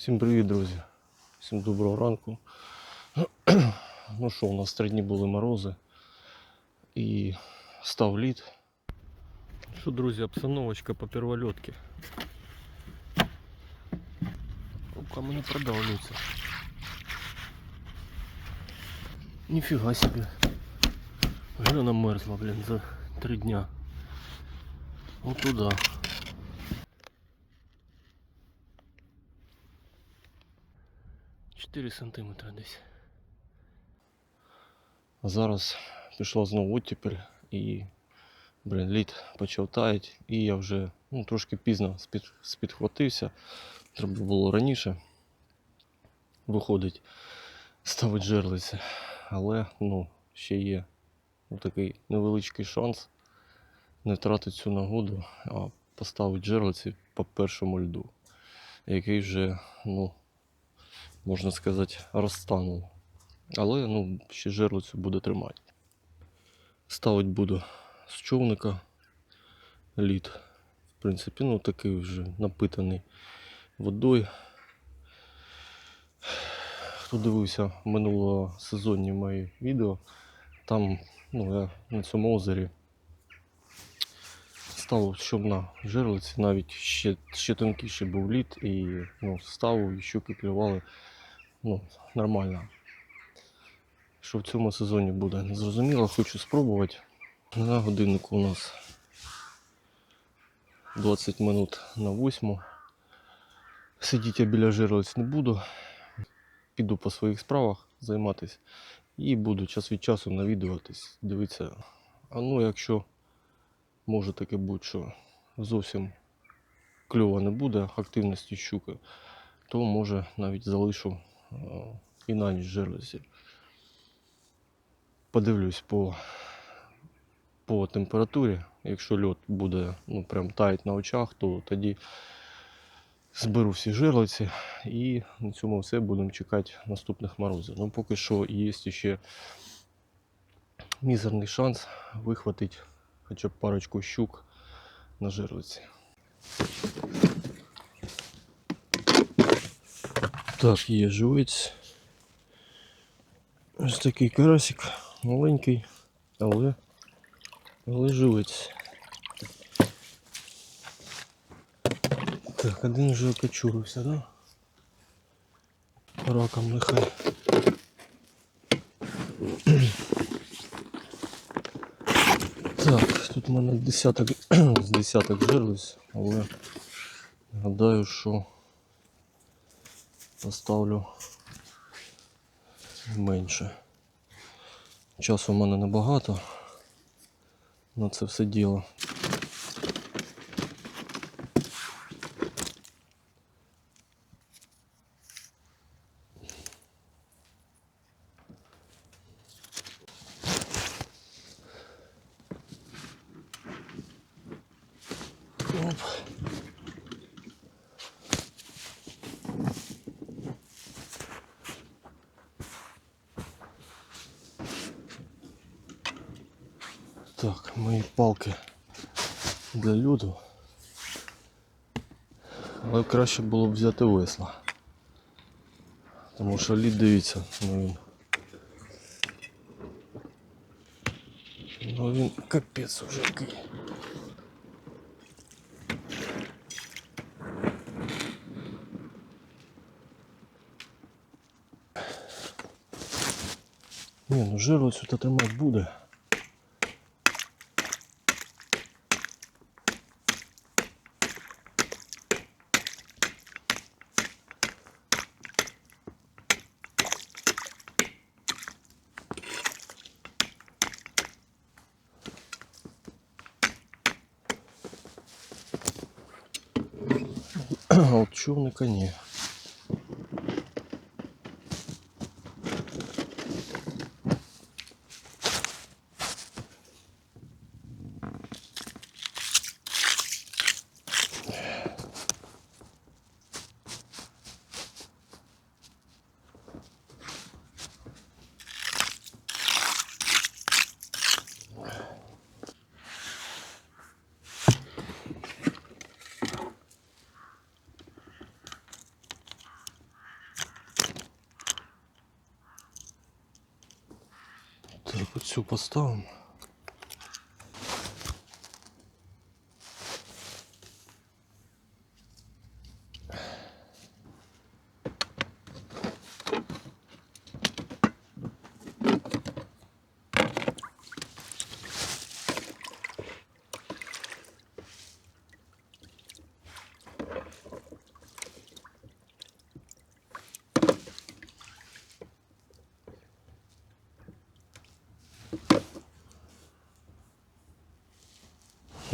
Всім привіт, друзі! Всім доброго ранку. Ну що, у нас три дні були морози і став лід. Що, друзі, обстановочка по первольотки. Рука мені продавлюється. Ніфіга собі. Вже намерзла, блін, за три дня. От туди. 4 сантиметри десь. А зараз пішла знову оттепель і блин, лід почав таять і я вже ну, трошки пізно спід, спідхватився, треба було раніше виходить, ставити жерлиці, але ну, ще є ну, такий невеличкий шанс не втратити цю нагоду, а поставити жерлиці по першому льду, який вже ну, можна сказати, розтанув. Але ну, ще жерлицю буде тримати. Ставить буду з човника лід. В принципі, ну такий вже напитаний водою. Хто дивився минулого сезонні мої відео, там ну, я на цьому озері ставив щоб на жерлиці, навіть ще, ще тонкіший був лід і ну, ставив і щуки клювали ну, нормально. Що в цьому сезоні буде незрозуміло, хочу спробувати. На годиннику у нас 20 минут на 8. Сидіти я біля жерлиць не буду. Піду по своїх справах займатися і буду час від часу навідуватись, дивитися. А ну, якщо може таке бути, що зовсім кльова не буде активності щуки, то може навіть залишу і на ніч жерлиці. Подивлюсь по, по температурі. Якщо льот буде ну, прям таять на очах, то тоді зберу всі жерлиці і на цьому все будемо чекати наступних морозів. Ну поки що є ще мізерний шанс вихватити хоча б парочку щук на жерлиці. Так, є живець. Ось такий карасик, маленький, але, але живець. Так, один вже окочурився, да? Раком нехай. Так, тут в мене десяток з десяток жерлиць, але гадаю, що поставлю менше. Часу в мене небагато на це все діло. Оп. Так, мої палки для льоду. Але краще було б взяти весла. Тому що лід дивіться, ну він. Ну він капець уже який. Ні, ну жерлицю то тримати буде. А от човника ні.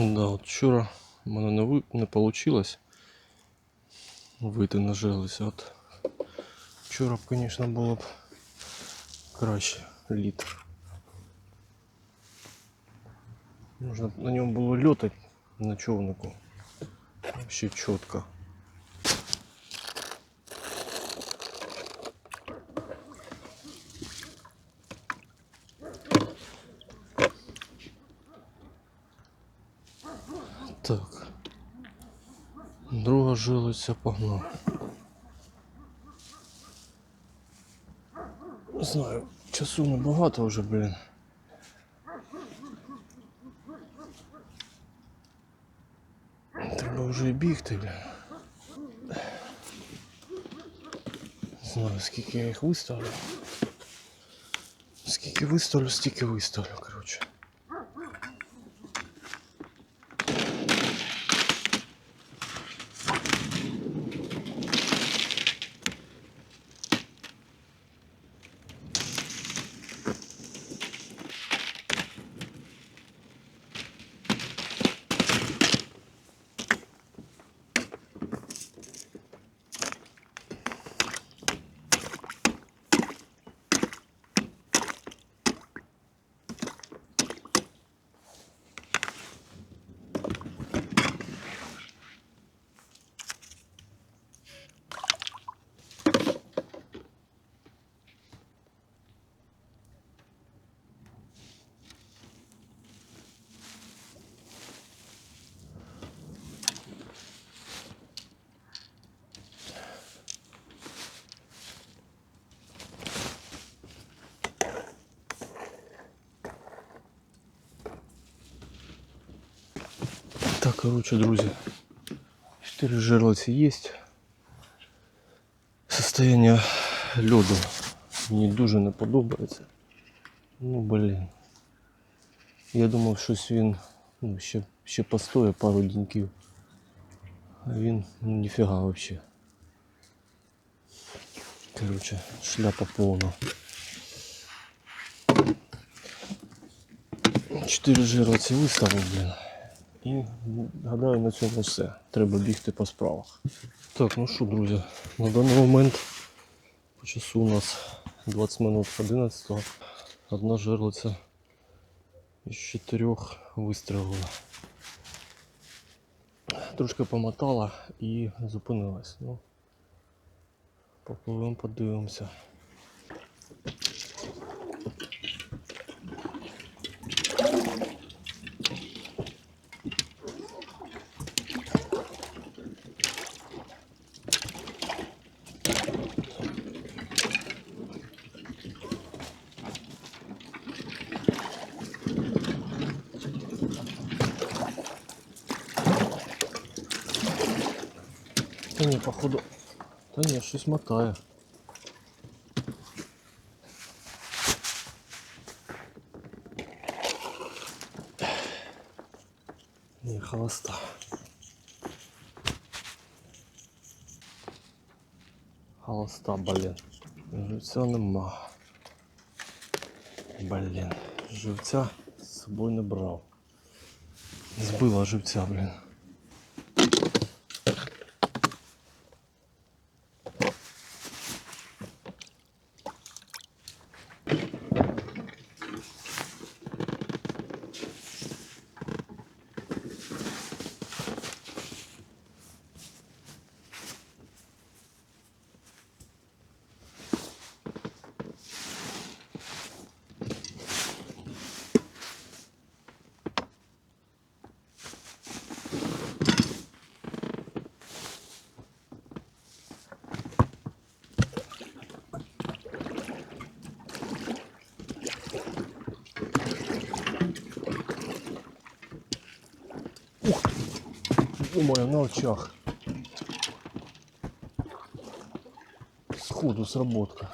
Да, от вчора в мене не, ви... не вийшло вийти на железі. От вчора б, звісно, було б краще літр. Можна б на ньому було льотати на човнику. Вообще чітко. Так. Друга жилиця погнала. Не знаю, часу небагато вже, блін. Треба вже і бігти, блін. Знаю, скільки я їх виставлю. Скільки виставлю, стільки виставлю, коротше. Короче, друзі, 4 жерлиці є. Состояние льоду мені дуже не подобається. Ну, блін. Я думав, щось він ну, ще, ще постоє пару деньків. А він ну, ніфіга вообще. Короче, шляпа повна. Чотири жерлиці виставив, блін. І гадаю на цьому все. Треба бігти по справах. Так, ну що, друзі, на даний момент по часу у нас 20 минут 11 Одна жерлиця із чотирьох вистрілила. Трошки помотала і зупинилась. Ну, попливемо, подивимося. Походу. Та ні, щось мотає. Ні, холоста. Холоста, блін. Живця нема. Блін. Живця з собою не брав. Збила живця, блін. Думаю, на очах. Сходу сработка.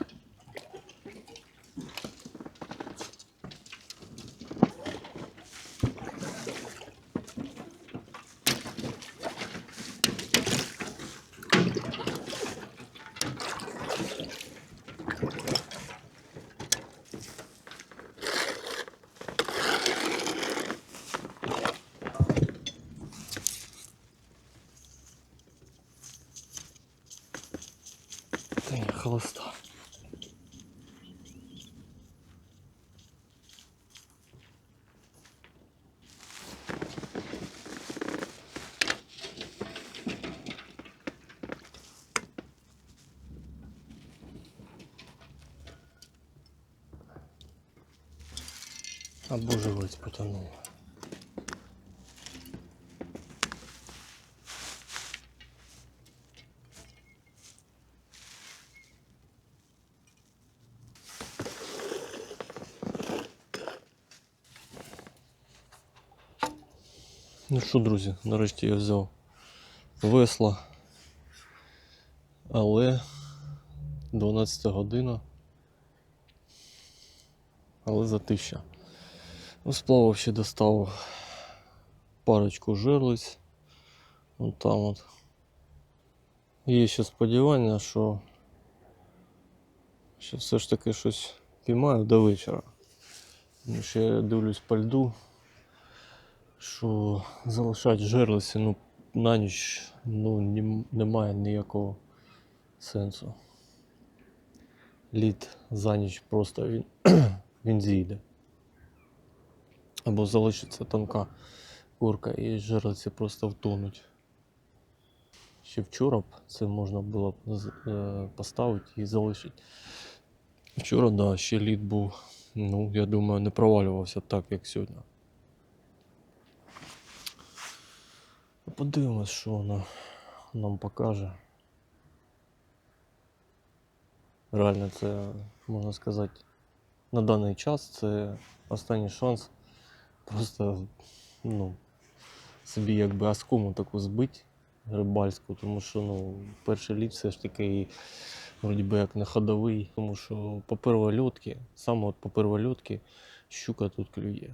Та ні, холоста. Або живець. Ну що, друзі, нарешті я взяв весла. Але 12 година. Але за затища. Ну, сплавав ще достав парочку жерлиць. Вон там от. Є ще сподівання, що, що все ж таки щось піймаю до вечора. Тому що я дивлюсь по льду, що залишати жерлиці ну, на ніч ну, немає ніякого сенсу. Лід за ніч просто він, він зійде. Або залишиться тонка курка і жерлиці просто втонуть. Ще вчора б це можна було б е, поставити і залишити. Вчора, да, ще лід був, ну, я думаю, не провалювався так, як сьогодні. Подивимось, що воно нам покаже. Реально, це можна сказати, на даний час це останній шанс просто ну, собі якби оскому таку збити рибальську, тому що ну, перший лід все ж таки вроді би як не ходовий, тому що по первольотки, саме от по первольотки щука тут клює.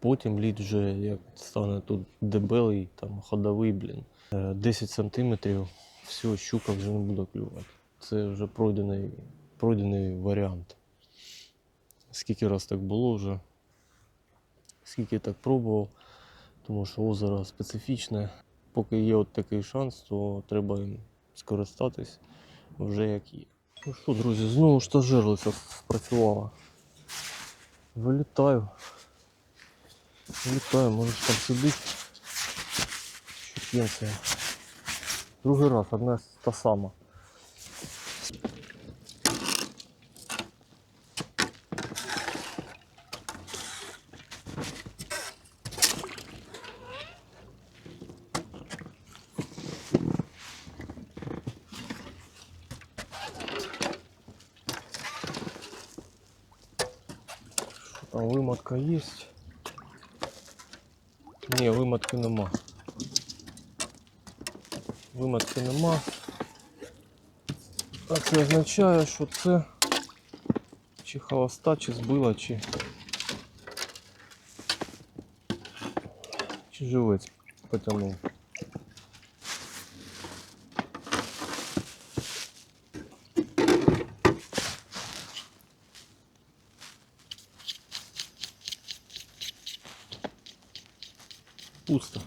Потім лід вже як стане тут дебелий, там ходовий, блін. е, 10 сантиметрів, все, щука вже не буде клювати. Це вже пройдений, пройдений варіант. Скільки раз так було вже, скільки так пробував, тому що озеро специфічне. Поки є от такий шанс, то треба їм скористатись вже як є. Ну що, друзі, знову ж та жерлиця спрацювала. Вилітаю. Вилітаю, можеш там сидить. Другий раз, одна та сама. Означає, що це чи холоста, чи збила, чи. Чи живець потягнув. Пусто.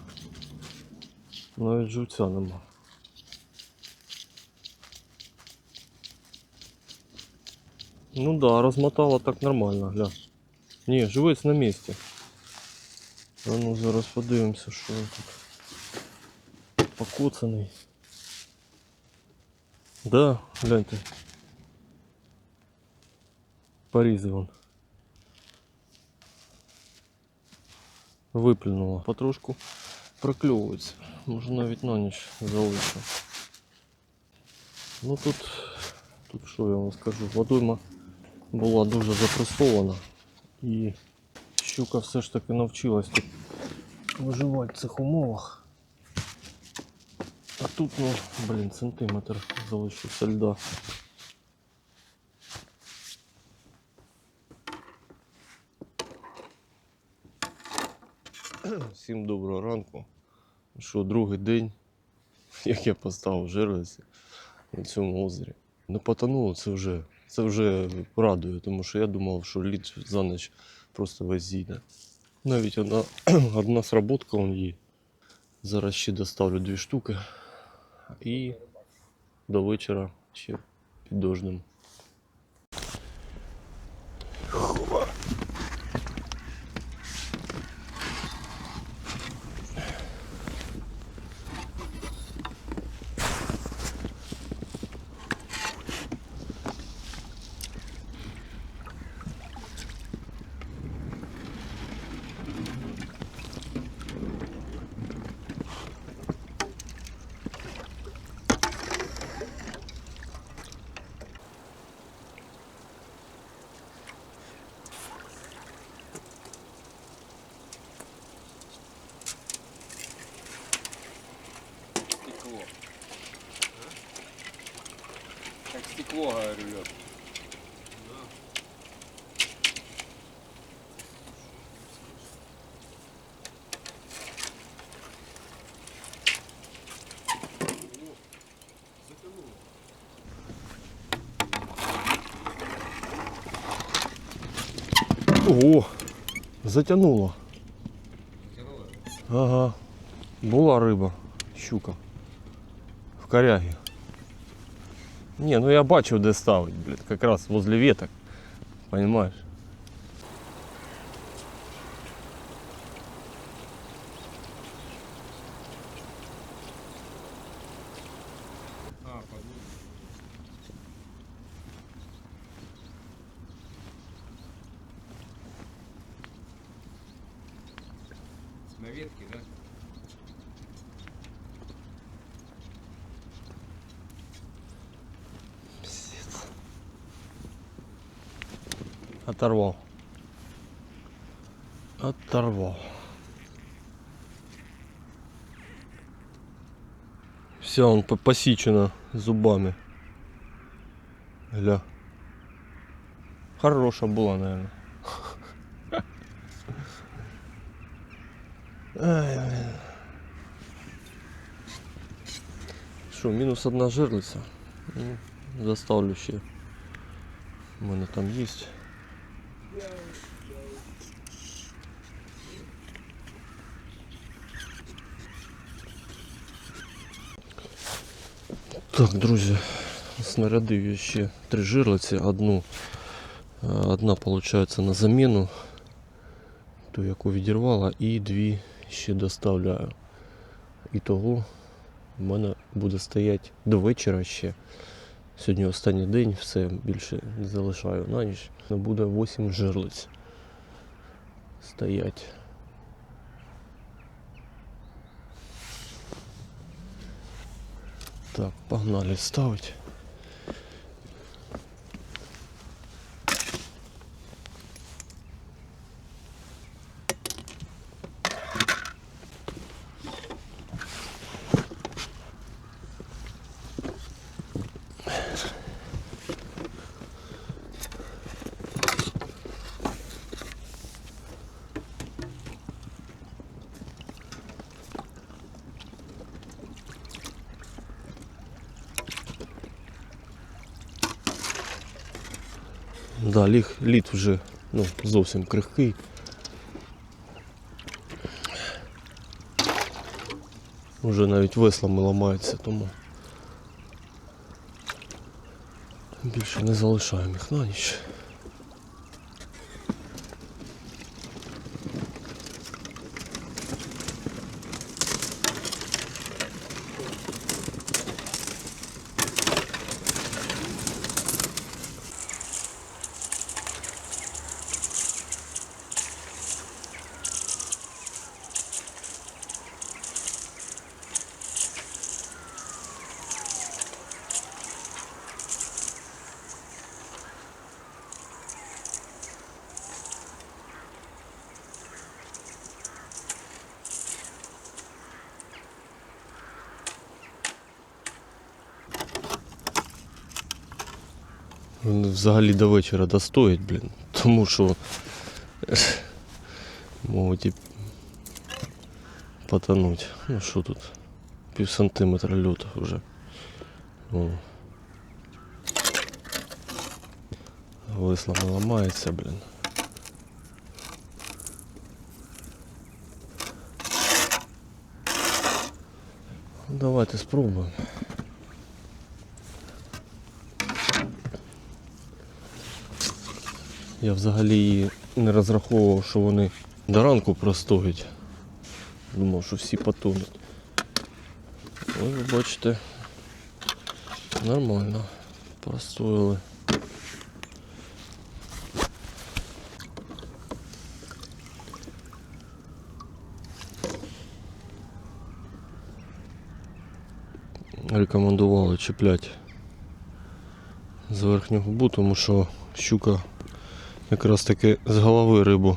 Навіть живця нема. Ну да, розмотала так нормально, гля. Ні, живець на місці. А ну зараз подивимося, що він тут покоцаний. Да, гляньте. Порізав вон. Виплюнуло. Потрошку прокльовується. Може навіть на ніч залишу. Ну тут, тут що я вам скажу, водойма була дуже запресована і щука все ж таки навчилась тут виживати в цих умовах. А тут, ну, блін, сантиметр залишився льда. Всім доброго ранку. Що другий день, як я поставив жерлиці на цьому озері. Не потонуло, це вже, це вже радує, тому що я думав, що лід за ніч просто весь зійде. Навіть одна, одна сработка он є. Зараз ще доставлю дві штуки. І до вечора ще під дождем. Стекло. О, затягнуло. Ага. Була риба, щука. В корягі. Ні, ну я бачив, де ставить, блядь, якраз возле веток. Понимаешь? Оторвал. Оторвал. Все, он по- посечено зубами. Гля. Хорошая была, наверное. Ай, блин. Що, мінус одна жерлиця. Ну, заставлю ще. У мене там є. Так, друзі, снарядив я ще три жерлиці. Одну, е, одна, виходить, на заміну, ту, яку відірвала, і дві ще доставляю. І того в мене буде стояти до вечора ще. Сьогодні останній день, все більше залишаю на ніч. Буде 8 жерлиць стоять. Так, погнали ставить. Да, лід, лід вже ну, зовсім крихкий. Уже навіть веслами ламаються, тому більше не залишаємо їх на ніч. Взагалі до вечора достоять, блін. Тому що можуть і потонуть. Ну що тут? Пів сантиметра льоту вже. О. Весла не ламається, блін. Ну, Давайте спробуємо. Я взагалі не розраховував, що вони до ранку простоять. Думав, що всі потонуть. Ось ви бачите, нормально простояли. Рекомендували чіпляти з верхню губу, тому що щука якраз таки з голови рибу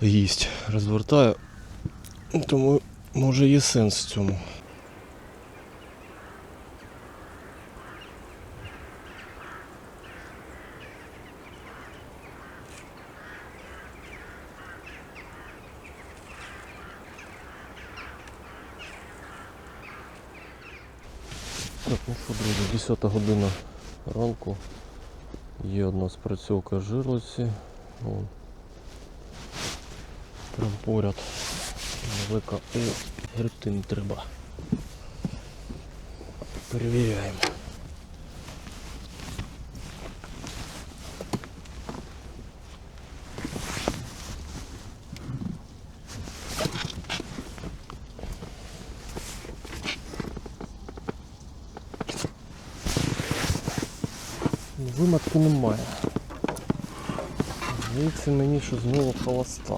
їсть. Розвертаю. Тому може є сенс в цьому. Ну що, друзі, 10 година ранку. Є одна спрацьовка жирлиці. Вон. Прям поряд. Велика і гребти не треба. Перевіряємо. Виматки немає. Здається мені, що знову холоста.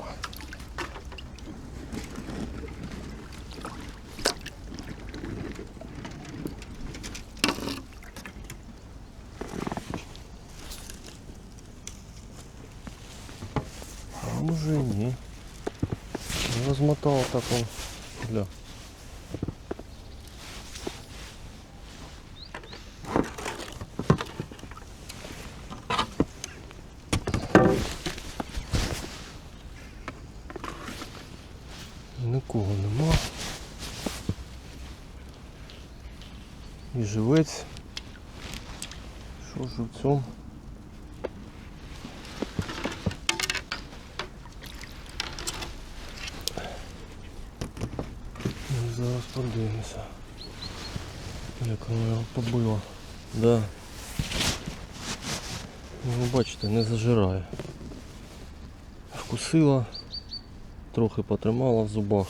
А може і ні. Ну, Розмотало так он. Гля. Нікого нема. І живець. Що живцем? Ну, Зараз подивимося. Як воно його побило. Да. Ну, ви бачите, не зажирає. Вкусила, трохи потримала в зубах.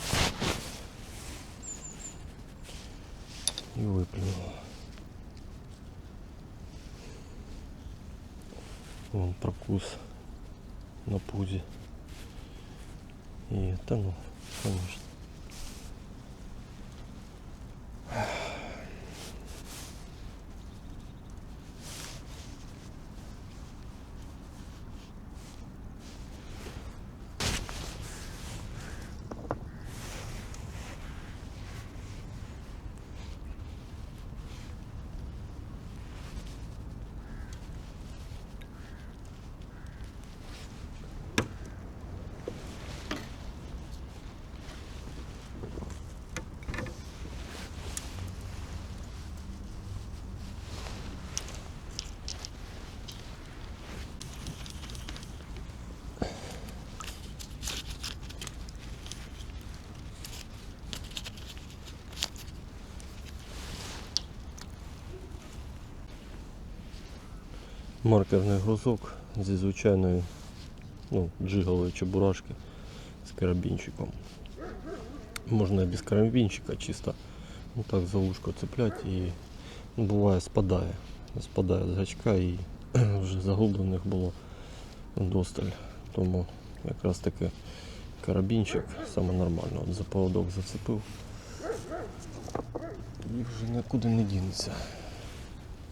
І виплюнула. Прокус на пузе и это ну, конечно. Маркерний грузок зі звичайної ну, джигової чебурашки з карабінчиком. Можна і без карабінчика, чисто ну, так за ушко цеплять і ну, буває спадає. Спадає з гачка і вже загублених було досталь. Тому якраз таки карабінчик саме нормально. От за поводок зацепив. І вже нікуди не дінеться.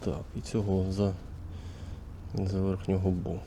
Так, і цього за за верхню губу.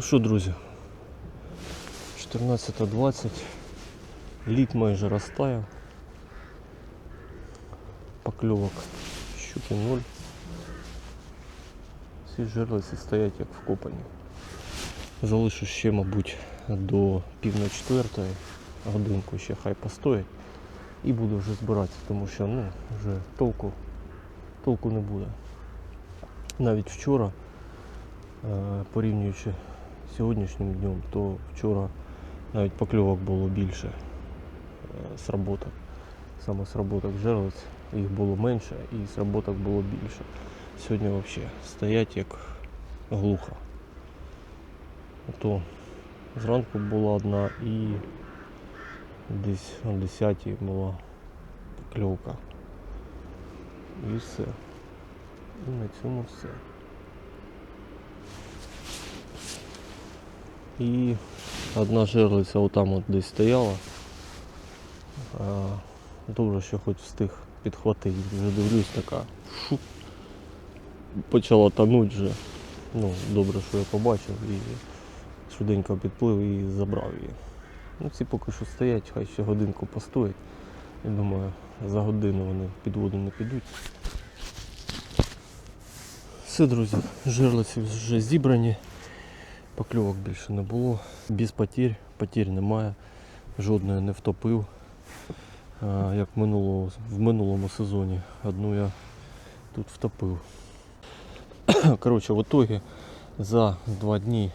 Ну що, друзі, 14.20. Лід майже розтаяв. Покльовок щуки ноль. Всі жерлиці стоять як вкопані. Залишу ще, мабуть, до пів на четвертої годинку ще хай постоять. І буду вже збиратися, тому що ну, вже толку, толку не буде. Навіть вчора, е, порівнюючи сьогоднішнім днем, то вчора навіть покльовок було більше е, сработок. Саме сработок жерлиць їх було менше і сработок було більше. Сьогодні взагалі стоять як глухо. То зранку була одна і десь о 10 була покльовка. І все. І на цьому все. І одна жерлиця отам от десь стояла. Добре, що хоч встиг підхватити. Вже дивлюсь така. Шу, почала тонуть вже. Ну, добре, що я побачив і швиденько підплив і забрав її. Ну, ці поки що стоять, хай ще годинку постоять. Я думаю, за годину вони під воду не підуть. Все, друзі, жерлиці вже зібрані. Покльовок більше не було. Без потір, потір немає. Жодної не втопив. Як минулого, в минулому сезоні одну я тут втопив. Коротше, в итоге за два дні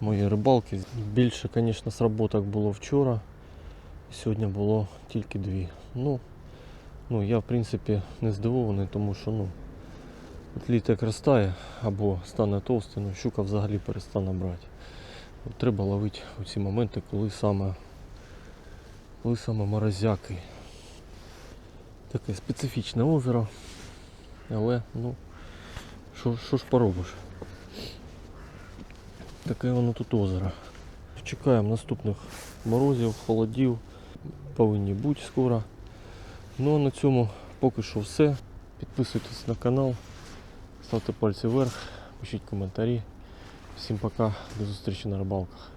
моєї рибалки більше, звісно, сработок було вчора. Сьогодні було тільки дві. Ну, ну я в принципі не здивований, тому що ну, от як розтає або стане товстий, ну, щука взагалі перестане брати. От треба ловити у ці моменти, коли саме, коли саме морозяки. Таке специфічне озеро. Але ну, що ж поробиш? Таке воно тут озеро. Чекаємо наступних морозів, холодів. Повинні бути скоро. Ну а на цьому поки що все. Підписуйтесь на канал, ставте пальці вверх, пишіть коментарі. Всім пока, до зустрічі на рибалках.